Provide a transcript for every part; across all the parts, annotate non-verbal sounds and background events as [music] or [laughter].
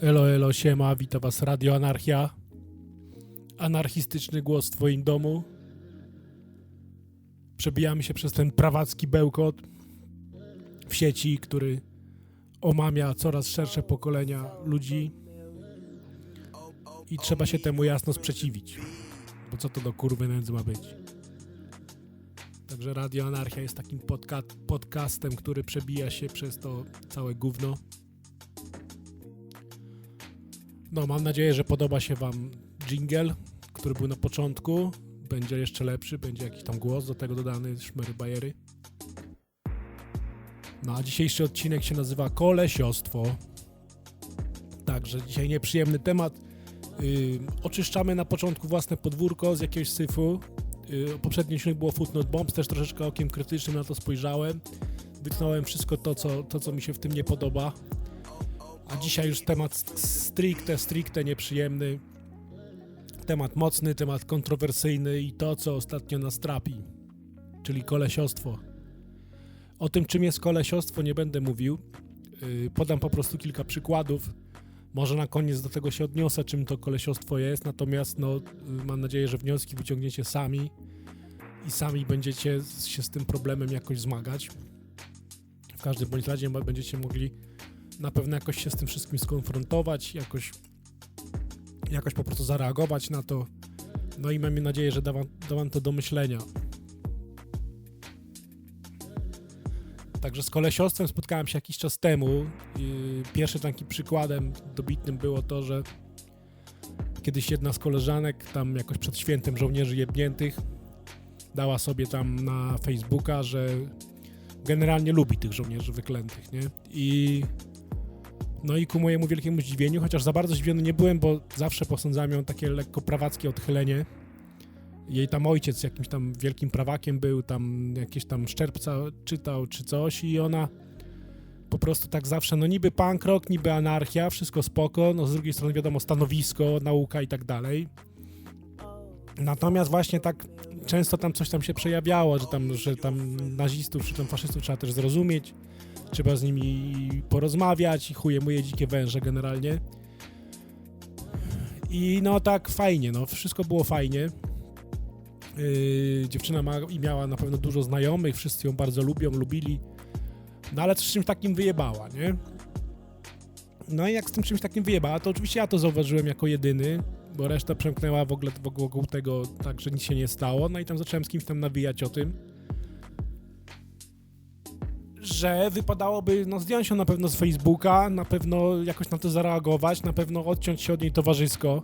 Elo, elo, siema, witam was Radio Anarchia. Anarchistyczny głos w twoim domu. Przebijamy się przez ten prawacki bełkot w sieci, który omamia coraz szersze pokolenia ludzi i trzeba się temu jasno sprzeciwić. Bo co to do kurwy nędzy ma być? Także Radio Anarchia jest takim podca- podcastem, który przebija się przez to całe gówno. No, mam nadzieję, że podoba się Wam jingle, który był na początku. Będzie jeszcze lepszy, będzie jakiś tam głos do tego dodany, szmery bajery. No, a dzisiejszy odcinek się nazywa Kolesiostwo. Także dzisiaj nieprzyjemny temat. Yy, oczyszczamy na początku własne podwórko z jakiegoś syfu. Yy, poprzedni odcinek było Footnote Bombs, też troszeczkę okiem krytycznym na to spojrzałem. Wytnąłem wszystko to, co, to, co mi się w tym nie podoba. A dzisiaj już temat stricte, stricte nieprzyjemny. Temat mocny, temat kontrowersyjny i to, co ostatnio nas trapi, czyli kolesiostwo. O tym, czym jest kolesiostwo, nie będę mówił. Yy, podam po prostu kilka przykładów. Może na koniec do tego się odniosę, czym to kolesiostwo jest, natomiast no, yy, mam nadzieję, że wnioski wyciągniecie sami i sami będziecie się z tym problemem jakoś zmagać. W każdym bądź razie będziecie mogli na pewno jakoś się z tym wszystkim skonfrontować, jakoś, jakoś po prostu zareagować na to. No i mam nadzieję, że da wam, to do myślenia. Także z kolesiostwem spotkałem się jakiś czas temu. Pierwszym takim przykładem dobitnym było to, że kiedyś jedna z koleżanek tam jakoś przed świętem żołnierzy jebniętych dała sobie tam na Facebooka, że generalnie lubi tych żołnierzy wyklętych, nie? I no i ku mojemu wielkiemu zdziwieniu, chociaż za bardzo zdziwiony nie byłem, bo zawsze posądzałem ją takie lekko prawackie odchylenie. Jej tam ojciec jakimś tam wielkim prawakiem był, tam jakieś tam szczerbca czytał czy coś i ona po prostu tak zawsze, no niby punk rock, niby anarchia, wszystko spoko, no z drugiej strony wiadomo stanowisko, nauka i tak dalej. Natomiast właśnie tak często tam coś tam się przejawiało, że tam, że tam nazistów czy tam faszystów trzeba też zrozumieć, trzeba z nimi porozmawiać i chuje moje dzikie węże generalnie. I no tak fajnie, no wszystko było fajnie. Yy, dziewczyna ma, i miała na pewno dużo znajomych, wszyscy ją bardzo lubią, lubili. No ale z czymś takim wyjebała, nie? No i jak z tym czymś takim wyjebała, to oczywiście ja to zauważyłem jako jedyny, bo reszta przemknęła w ogóle wokół tego tak, że nic się nie stało. No i tam zacząłem z kimś tam nawijać o tym, że wypadałoby no, zdjąć ją na pewno z Facebooka, na pewno jakoś na to zareagować, na pewno odciąć się od niej towarzysko.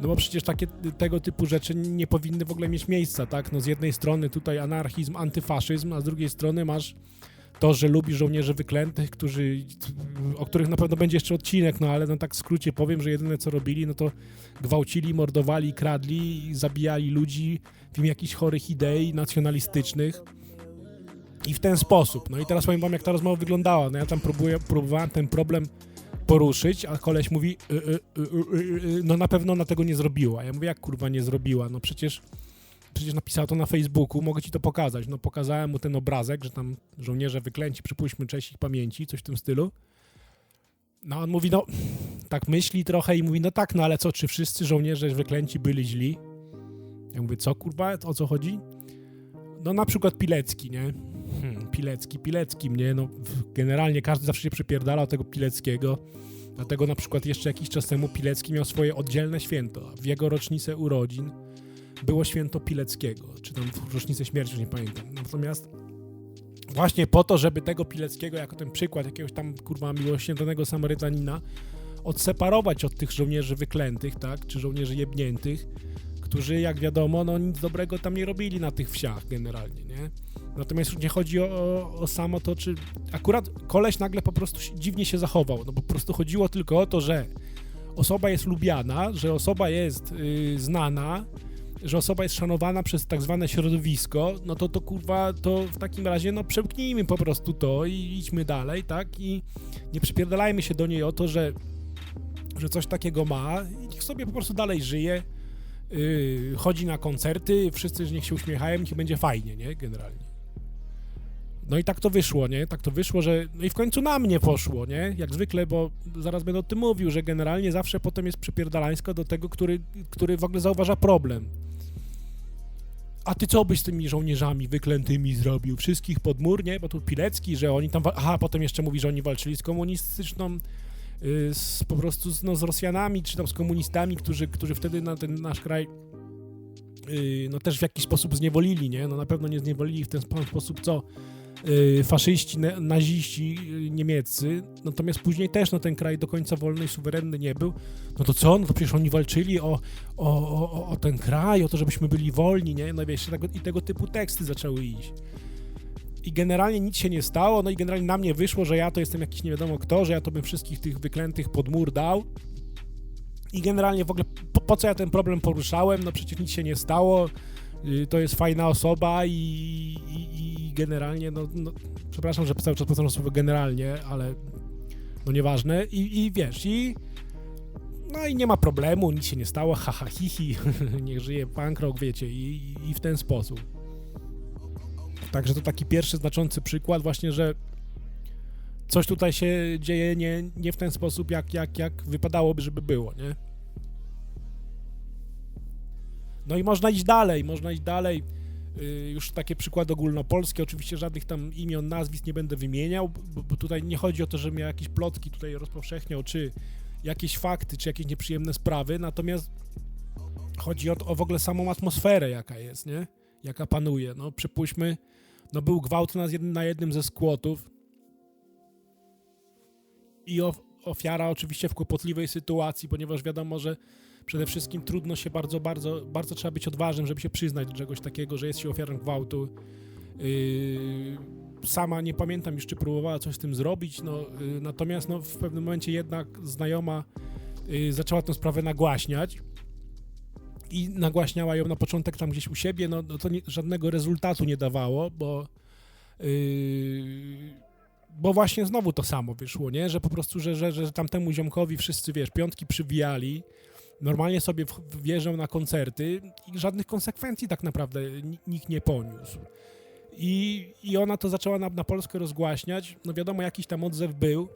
No bo przecież takie tego typu rzeczy nie powinny w ogóle mieć miejsca, tak? No z jednej strony tutaj anarchizm, antyfaszyzm, a z drugiej strony masz to, że lubi żołnierzy wyklętych, którzy, o których na pewno będzie jeszcze odcinek, no ale no tak w skrócie powiem, że jedyne co robili, no to gwałcili, mordowali, kradli, zabijali ludzi w imię jakichś chorych idei nacjonalistycznych. I w ten sposób. No i teraz powiem wam, jak ta rozmowa wyglądała. No ja tam próbuję, próbowałem ten problem poruszyć, a koleś mówi, y, y, y, y, y, no na pewno ona tego nie zrobiła. Ja mówię, jak kurwa nie zrobiła? No przecież przecież napisała to na Facebooku, mogę ci to pokazać. No pokazałem mu ten obrazek, że tam żołnierze wyklęci, przypuśćmy cześć ich pamięci, coś w tym stylu. No on mówi, no tak myśli trochę i mówi, no tak, no ale co, czy wszyscy żołnierze wyklęci byli źli? Ja mówię, co kurwa, o co chodzi? No na przykład Pilecki, nie? Hmm, Pilecki, Pilecki mnie, no generalnie każdy zawsze się przypierdalał tego Pileckiego. Dlatego na przykład jeszcze jakiś czas temu Pilecki miał swoje oddzielne święto. W jego rocznicę urodzin było święto Pileckiego, czy tam w rocznicę śmierci, już nie pamiętam. Natomiast właśnie po to, żeby tego Pileckiego jako ten przykład jakiegoś tam kurwa miłosiernego Samarytanina odseparować od tych żołnierzy wyklętych, tak, czy żołnierzy jebniętych, którzy jak wiadomo, no nic dobrego tam nie robili na tych wsiach generalnie, nie? Natomiast już nie chodzi o, o, o samo to, czy akurat koleś nagle po prostu dziwnie się zachował, no po prostu chodziło tylko o to, że osoba jest lubiana, że osoba jest y, znana, że osoba jest szanowana przez tak zwane środowisko, no to to kurwa, to w takim razie no przełknijmy po prostu to i idźmy dalej, tak? I nie przypierdalajmy się do niej o to, że, że coś takiego ma i niech sobie po prostu dalej żyje, yy, chodzi na koncerty, wszyscy niech się uśmiechają, niech będzie fajnie, nie? Generalnie. No i tak to wyszło, nie? Tak to wyszło, że. No i w końcu na mnie poszło, nie? Jak zwykle, bo zaraz będę o tym mówił, że generalnie zawsze potem jest przypierdalańsko do tego, który, który w ogóle zauważa problem. A ty co byś z tymi żołnierzami wyklętymi zrobił? Wszystkich pod mur, nie? Bo tu Pilecki, że oni tam. Aha, potem jeszcze mówi, że oni walczyli z komunistyczną. y, Z, po prostu z, no, z Rosjanami, czy tam z komunistami, którzy, którzy wtedy na ten nasz kraj y, no też w jakiś sposób zniewolili, nie? No na pewno nie zniewolili w ten spo- sposób, co faszyści, ne, naziści y, niemieccy, natomiast później też no, ten kraj do końca wolny i suwerenny nie był. No to co? No to przecież oni walczyli o, o, o, o- ten kraj, o to, żebyśmy byli wolni, nie? No wiesz, i tego typu teksty zaczęły iść. I generalnie nic się nie stało, no i generalnie na mnie wyszło, że ja to jestem jakiś nie wiadomo kto, że ja to bym wszystkich tych wyklętych pod mur dał. I generalnie w ogóle po, po co ja ten problem poruszałem? No przecież nic się nie stało. Y, To jest fajna osoba i, i generalnie, no, no przepraszam, że cały czas powtarzam słowo generalnie, ale no nieważne. I, i wiesz, i no i nie ma problemu, nic się nie stało, haha, hihi, [laughs] niech żyje punk rock, wiecie, i, i w ten sposób. Także to taki pierwszy znaczący przykład właśnie, że coś tutaj się dzieje nie, nie w ten sposób, jak, jak, jak wypadałoby, żeby było, nie? No i można iść dalej, można iść dalej. Yy, już takie przykłady ogólnopolskie, oczywiście żadnych tam imion, nazwisk nie będę wymieniał, bo, bo tutaj nie chodzi o to, żebym ja jakieś plotki tutaj rozpowszechniał, czy jakieś fakty, czy jakieś nieprzyjemne sprawy, natomiast chodzi o, o w ogóle samą atmosferę, jaka jest, nie? Jaka panuje. No przypuśćmy, no był gwałt na, na jednym ze skłotów i of, ofiara oczywiście w kłopotliwej sytuacji, ponieważ wiadomo, że przede wszystkim trudno się bardzo, bardzo, bardzo trzeba być odważnym, żeby się przyznać do czegoś takiego, że jest się ofiarą gwałtu. Yy, sama nie pamiętam już, czy próbowała coś z tym zrobić, no, yy, natomiast no, w pewnym momencie jednak znajoma yy, zaczęła tę sprawę nagłaśniać i nagłaśniała ją na początek tam gdzieś u siebie, no, no to nie, żadnego rezultatu nie dawało, bo yy, bo właśnie znowu to samo wyszło, nie? Że po prostu, że, że, że tamtemu ziomkowi wszyscy, wiesz, piątki przywijali, normalnie sobie wjeżdżał na koncerty i żadnych konsekwencji tak naprawdę ni- nikt nie poniósł. I, I ona to zaczęła na, na Polskę rozgłaśniać. No wiadomo, jakiś tam odzew był.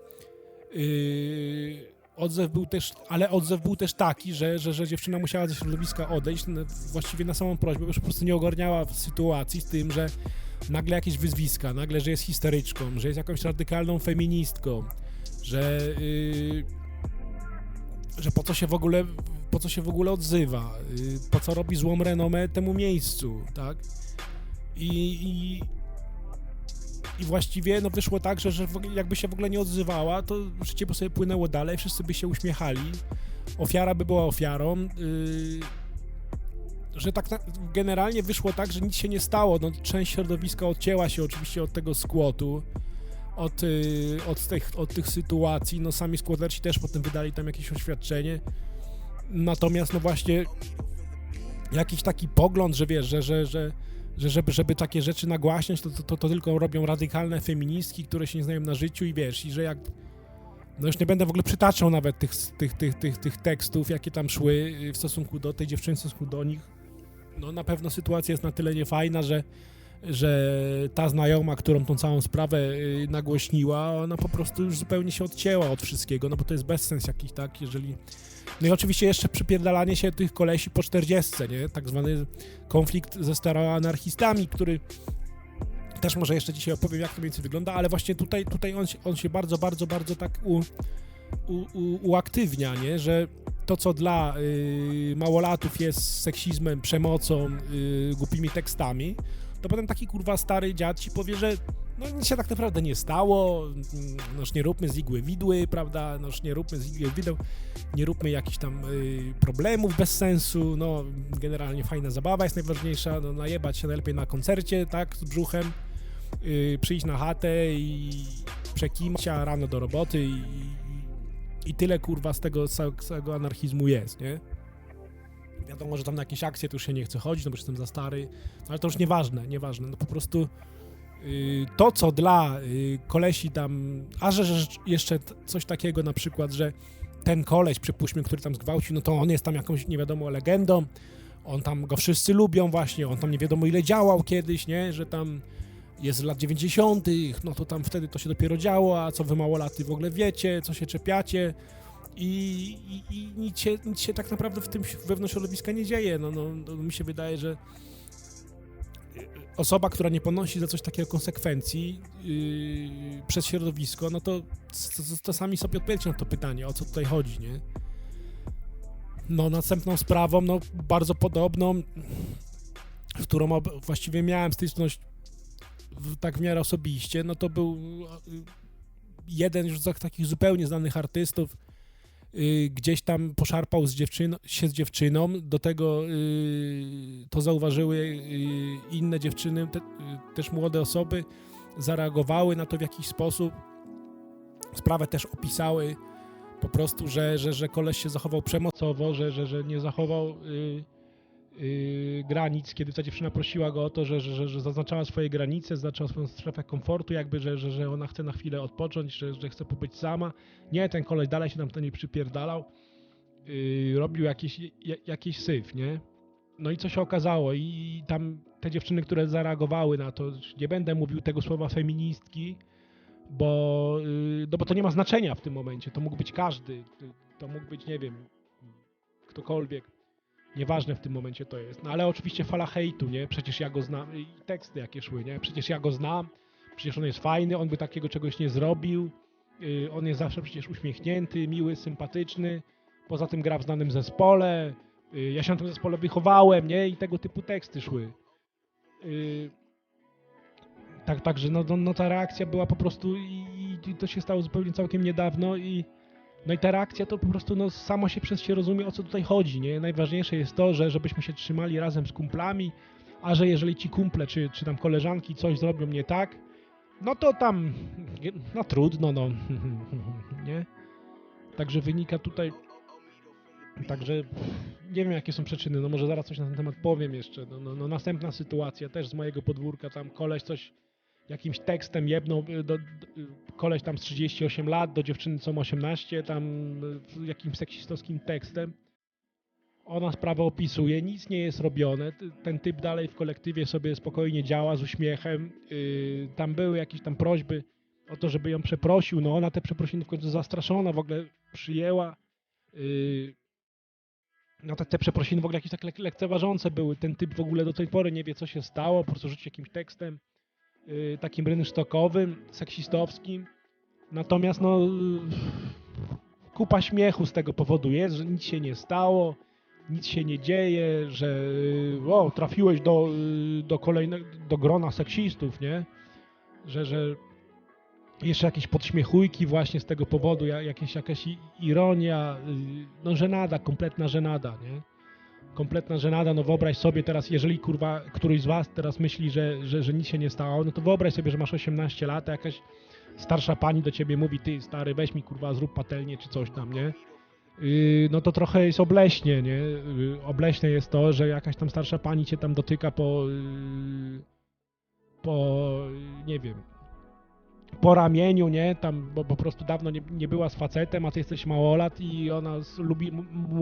Yy, odzew był też, ale odzew był też taki, że, że, że dziewczyna musiała ze środowiska odejść, no, właściwie na samą prośbę, bo po prostu nie ogarniała sytuacji z tym, że nagle jakieś wyzwiska, nagle, że jest histeryczką, że jest jakąś radykalną feministką, że, yy, że po co się w ogóle po co się w ogóle odzywa, yy, po co robi złą renomę temu miejscu, tak? I, i, i właściwie no wyszło tak, że, że jakby się w ogóle nie odzywała, to życie by sobie płynęło dalej, wszyscy by się uśmiechali, ofiara by była ofiarą, yy, że tak na, generalnie wyszło tak, że nic się nie stało. No, część środowiska odcięła się oczywiście od tego skłotu, od, y, od, tych, od tych sytuacji. No sami skłoterci też potem wydali tam jakieś oświadczenie. Natomiast no właśnie jakiś taki pogląd, że wiesz, że, że, że, że żeby, żeby takie rzeczy nagłaśniać, to, to, to, to tylko robią radykalne feministki, które się nie znają na życiu i wiesz, i że jak no już nie będę w ogóle przytaczał nawet tych, tych, tych, tych, tych tekstów, jakie tam szły y, w stosunku do tej dziewczyny, w stosunku do nich. No na pewno sytuacja jest na tyle niefajna, że, że ta znajoma, którą tą całą sprawę y, nagłośniła, ona po prostu już zupełnie się odcięła od wszystkiego, no bo to jest bezsens jakiś, tak, jeżeli... No i oczywiście jeszcze przypierdalanie się tych kolesi po 40, nie? Tak zwany konflikt ze staroanarchistami, który też może jeszcze dzisiaj opowiem, jak to więcej wygląda, ale właśnie tutaj, tutaj on, on się bardzo, bardzo, bardzo tak u, u, u, uaktywnia, nie? że to, co dla y, małolatów jest seksizmem, przemocą, y, głupimi tekstami, to potem taki kurwa stary dziad ci powie, że no nic się tak naprawdę nie stało, noż nie róbmy z igły widły, prawda, noż nie róbmy z igły nie róbmy jakichś tam y, problemów bez sensu, no generalnie fajna zabawa jest najważniejsza, no najebać się najlepiej na koncercie, tak, z brzuchem, y, przyjść na chatę i przekimać, a rano do roboty i, i, tyle kurwa z tego całego anarchizmu jest, nie? Wiadomo, że tam na jakieś akcje to już się nie chce chodzić, no bo jestem za stary, ale to już nieważne, nieważne. No po prostu y, to, co dla y, kolesi tam, a że, że jeszcze coś takiego na przykład, że ten koleś, przypuśćmy, który tam zgwałcił, no to on jest tam jakąś nie wiadomo legendą, on tam go wszyscy lubią właśnie, on tam nie wiadomo ile działał kiedyś, nie, że tam jest z lat 90., no to tam wtedy to się dopiero działo, a co wy małolaty w ogóle wiecie, co się czepiacie i, i, i nic, się, nic się tak naprawdę w tym wewnątrz środowiska nie dzieje. No, no, no, mi się wydaje, że osoba, która nie ponosi za coś takiego konsekwencji yy, przez środowisko, no to, to, to sami sobie odpowiedzcie na to pytanie, o co tutaj chodzi, nie? No, następną sprawą, no, bardzo podobną, w którą właściwie miałem styczność tak w miarę osobiście, no to był y, jeden już z tak- takich zupełnie znanych artystów, y, gdzieś tam poszarpał z dziewczyną, się z dziewczyną, do tego y, to zauważyły y, inne dziewczyny, te, y, też młode osoby, zareagowały na to w jakiś sposób, sprawę też opisały, po prostu, że, że, że koleś się zachował przemocowo, że, że, że nie zachował y, granic, kiedy ta dziewczyna prosiła go o to, że, że, że, zaznaczała swoje granice, zaznaczała swoją strefę komfortu, jakby, że, że, że ona chce na chwilę odpocząć, że, że chce pobyć sama. Nie, ten koleś dalej się tam to nie przypierdalał, y, robił jakiś, ja- jakiś syf, nie? No i co się okazało? I tam te dziewczyny, które zareagowały na to, nie będę mówił tego słowa feministki, bo, y, no bo to nie ma znaczenia w tym momencie. To mógł być każdy. To mógł być, nie wiem, ktokolwiek. Nieważne w tym momencie to jest. No ale oczywiście fala hejtu, nie? Przecież ja go znam. I teksty jakie szły, nie? Przecież ja go znam. Przecież on jest fajny, on by takiego czegoś nie zrobił. Y, on jest zawsze przecież uśmiechnięty, miły, sympatyczny. Poza tym gra w znanym zespole. Y, ja się na tym zespole wychowałem, nie? I tego typu teksty szły. Y, tak, także no, no, no ta reakcja była po prostu i, i to się stało zupełnie całkiem niedawno i no i ta reakcja to po prostu no samo się przez się rozumie o co tutaj chodzi, nie? Najważniejsze jest to, że żebyśmy się trzymali razem z kumplami, a że jeżeli ci kumple czy, czy tam koleżanki coś zrobią nie tak, no to tam no trudno, no [laughs] nie? Także wynika tutaj Także nie wiem jakie są przyczyny, no może zaraz coś na ten temat powiem jeszcze. No, no, no następna sytuacja też z mojego podwórka, tam koleś coś jakimś tekstem jebnął, y, do, do, y, koleś tam z 38 lat do dziewczyny co ma 18, tam y, jakimś seksistowskim tekstem. Ona sprawę opisuje, nic nie jest robione, ten typ dalej w kolektywie sobie spokojnie działa z uśmiechem. Yy, tam były jakieś tam prośby o to, żeby ją przeprosił, no ona te przeprosiny w końcu zastraszona w ogóle przyjęła. Yy, no te, te przeprosiny w ogóle jakieś tak lek lekceważące były. Ten typ w ogóle do tej pory nie wie, co się stało, po prostu rzuci jakimś tekstem takim rynsztokowym, seksistowskim. Natomiast no yy, kupa śmiechu z tego powodu jest, że nic się nie stało, nic się nie dzieje, że yy, o, trafiłeś do, do kolejnego, do grona seksistów, nie? Że, że jeszcze jakieś podśmiechujki właśnie z tego powodu, ja- jakieś, jakaś ironia, no żenada, kompletna żenada, nie? Kompletna żenada, no wyobraź sobie teraz, jeżeli kurwa któryś z was teraz myśli, że, że, że nic się nie stało, no to wyobraź sobie, że masz 18 lat, a jakaś starsza pani do ciebie mówi, ty stary, weź mi kurwa, zrób patelnię czy coś tam, nie? Yy, no to trochę jest obleśnie, nie? Yy, obleśne jest to, że jakaś tam starsza pani cię tam dotyka po, yy, po, yy, nie wiem, po ramieniu, nie? Tam, bo po prostu dawno nie, nie była z facetem, a ty jesteś małolat i ona lubi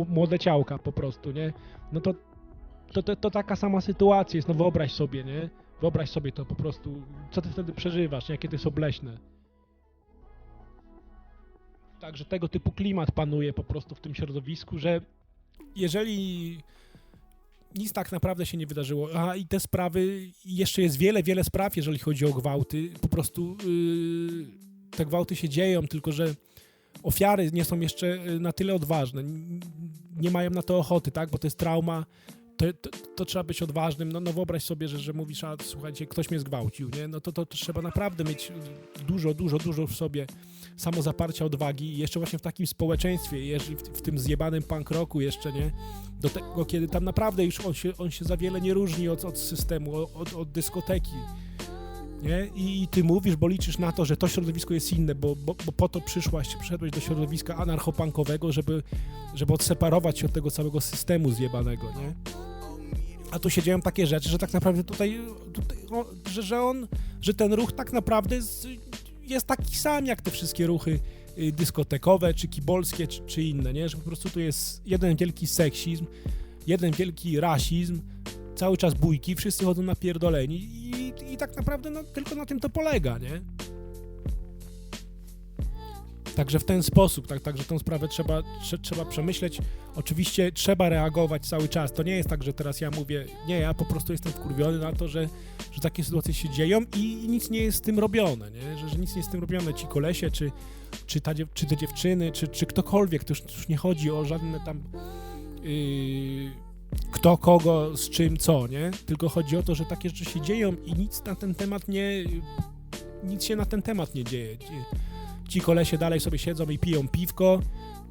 młode ciałka po prostu, nie? No to, to, to, to taka sama sytuacja jest, no wyobraź sobie, nie? Wyobraź sobie to po prostu, co ty wtedy przeżywasz, jakie to jest obleśne. Także tego typu klimat panuje po prostu w tym środowisku, że jeżeli nic tak naprawdę się nie wydarzyło, a i te sprawy, jeszcze jest wiele, wiele spraw, jeżeli chodzi o gwałty, po prostu yy, te gwałty się dzieją, tylko że ofiary nie są jeszcze yy, na tyle odważne, nie mają na to ochoty, tak, bo to jest trauma, to, to, to trzeba być odważnym, no, no wyobraź sobie, że, że mówisz, a słuchajcie, ktoś mnie zgwałcił, nie, no to, to, to trzeba naprawdę mieć dużo, dużo, dużo w sobie samozaparcia, odwagi i jeszcze właśnie w takim społeczeństwie, w, tym zjebanym punk rocku jeszcze, nie, do tego, kiedy tam naprawdę już on się, on się za wiele nie różni od, od systemu, od, od dyskoteki. Nie? I, I ty mówisz, bo liczysz na to, że to środowisko jest inne, bo, bo, bo po to przyszłaś, przyszedłeś do środowiska anarchopankowego, żeby, żeby odseparować się od tego całego systemu zjebanego, nie? A tu się dzieją takie rzeczy, że tak naprawdę tutaj, tutaj o, że, że on, że ten ruch tak naprawdę z, jest taki sam jak te wszystkie ruchy y, dyskotekowe, czy kibolskie, czy, czy inne, nie? Że po prostu tu jest jeden wielki seksizm, jeden wielki rasizm, cały czas bójki, wszyscy chodzą na pierdoleni i, i tak naprawdę no, tylko na tym to polega, nie? Także w ten sposób, tak, także tą sprawę trzeba, trze, trzeba przemyśleć. Oczywiście trzeba reagować cały czas. To nie jest tak, że teraz ja mówię, nie, ja po prostu jestem wkurwiony na to, że, że takie sytuacje się dzieją i, i nic nie jest z tym robione, nie? Że, że nic nie jest z tym robione. Ci kolesie, czy, czy, ta, czy te dziewczyny, czy, czy ktokolwiek, to już, już nie chodzi o żadne tam yy, kto kogo, z czym, co, nie? Tylko chodzi o to, że takie rzeczy się dzieją i nic na ten temat nie, nic się na ten temat nie dzieje. Ci- kolesie dalej sobie siedzą i piją piwko,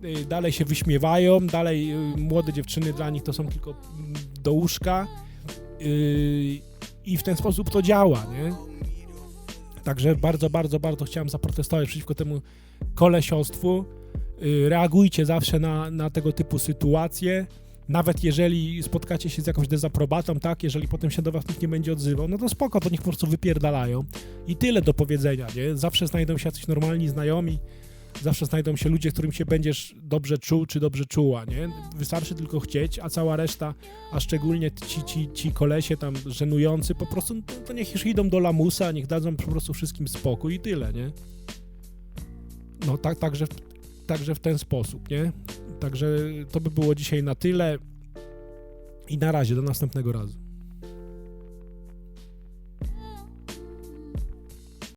y, dalej się wyśmiewają, dalej y, młode dziewczyny dla nich to są tylko mm, do łóżka y, i w ten sposób to działa, nie? Także bardzo, bardzo, bardzo chciałem zaprotestować przeciwko temu kolesiostwu. Reagujcie zawsze na, na tego typu sytuacje. Nawet jeżeli spotkacie się z jakąś dezaprobatą, tak, jeżeli potem się do was nikt nie będzie odzywał, no to spoko, to niech po prostu wypierdalają. I tyle do powiedzenia, nie? Zawsze znajdą się jacyś normalni znajomi, zawsze znajdą się ludzie, którym się będziesz dobrze czuł, czy dobrze czuła, nie? Wystarczy tylko chcieć, a cała reszta, a szczególnie ci, ci, ci kolesie tam żenujący, po prostu no to, niech już idą do lamusa, niech dadzą po prostu wszystkim spokój i tyle, nie? No tak, także, także w ten sposób, nie? Także to by było dzisiaj na tyle i na razie, do następnego razu.